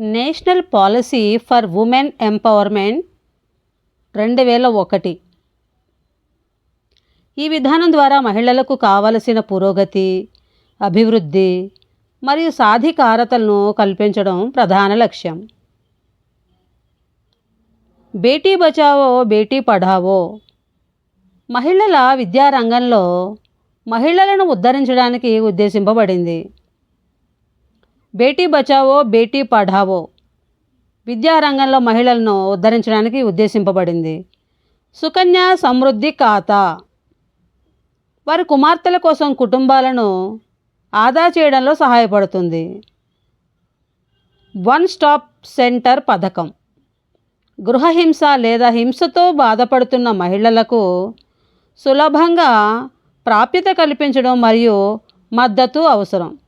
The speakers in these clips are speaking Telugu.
National policy for women empowerment రెండు వేల ఒకటి. ఈ విధానం ద్వారా మహిళలకు కావలసిన పురోగతి అభివృద్ధి మరియు సాధికారతలను కల్పించడం ప్రధాన లక్ష్యం. బేటీ బచావో బేటీ పఢావో. మహిళల విద్యారంగంలో మహిళలను ఉద్ధరించడానికి ఉద్దేశింపబడింది. బేటీ బచావో బేటీ పఢావో విద్యారంగంలో మహిళలను ఉద్ధరించడానికి ఉద్దేశింపబడింది. సుకన్య సమృద్ధి ఖాతా. వారి కుమార్తెల కోసం కుటుంబాలను ఆదా చేయడంలో సహాయపడుతుంది. వన్ స్టాప్ సెంటర్ పథకం. గృహహింస లేదా హింసతో బాధపడుతున్న మహిళలకు సులభంగా ప్రాప్యత కల్పించడం మరియు మద్దతు అవసరం.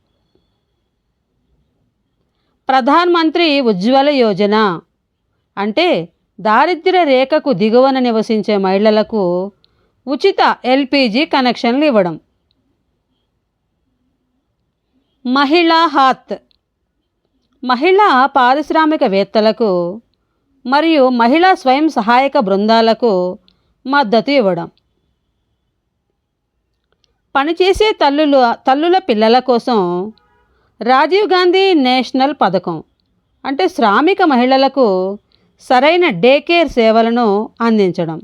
ప్రధాన్ మంత్రి ఉజ్వల యోజన. అంటే దారిద్ర్య రేఖకు దిగువన నివసించే మహిళలకు ఉచిత ఎల్పిజి కనెక్షన్లు ఇవ్వడం. మహిళా హాత్. మహిళా పారిశ్రామికవేత్తలకు మరియు మహిళా స్వయం సహాయక బృందాలకు మద్దతు ఇవ్వడం. పనిచేసే తల్లుల తల్లుల పిల్లల కోసం రాజీవ్ గాంధీ నేషనల్ పథకం. అంటే శ్రామిక మహిళలకు సరైన డే కేర్ సేవలను అందించడం.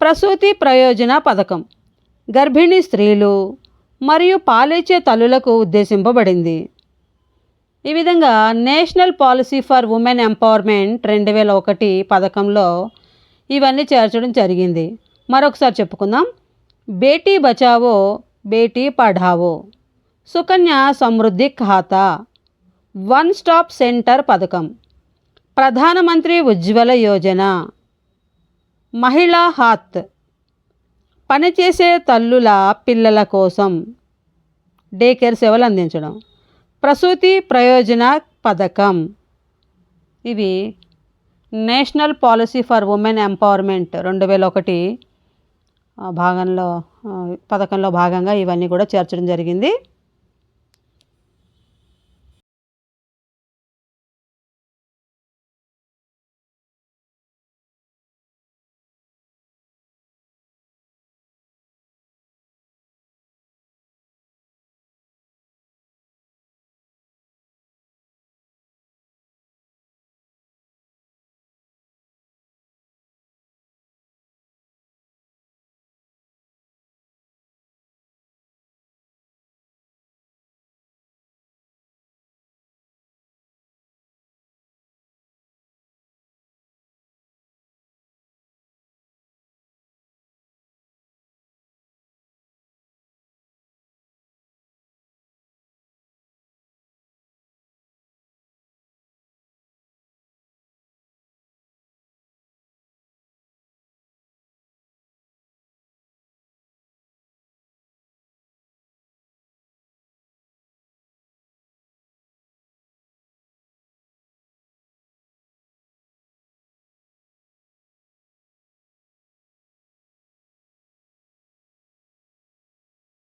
ప్రసూతి ప్రయోజన పథకం. గర్భిణీ స్త్రీలు మరియు పాలిచ్చే తల్లులకు ఉద్దేశింపబడింది. ఈ విధంగా national policy for women empowerment రెండు వేల ఒకటి పథకంలో ఇవన్నీ చేర్చడం జరిగింది. మరొకసారి చెప్పుకుందాం. బేటీ బచావో బేటీ పఢావో. సుకన్య సమృద్ధి ఖాతా. వన్ స్టాప్ సెంటర్ పథకం. ప్రధానమంత్రి ఉజ్వల యోజన. మహిళా హాత్. పనిచేసే తల్లుల పిల్లల కోసం. డే కేర్ సేవలు అందించడం. ప్రసూతి ప్రయోజన పథకం. ఇవి national policy for women empowerment రెండు వేల ఒకటి భాగంలో పథకంలో భాగంగా ఇవన్నీ కూడా చేర్చడం జరిగింది.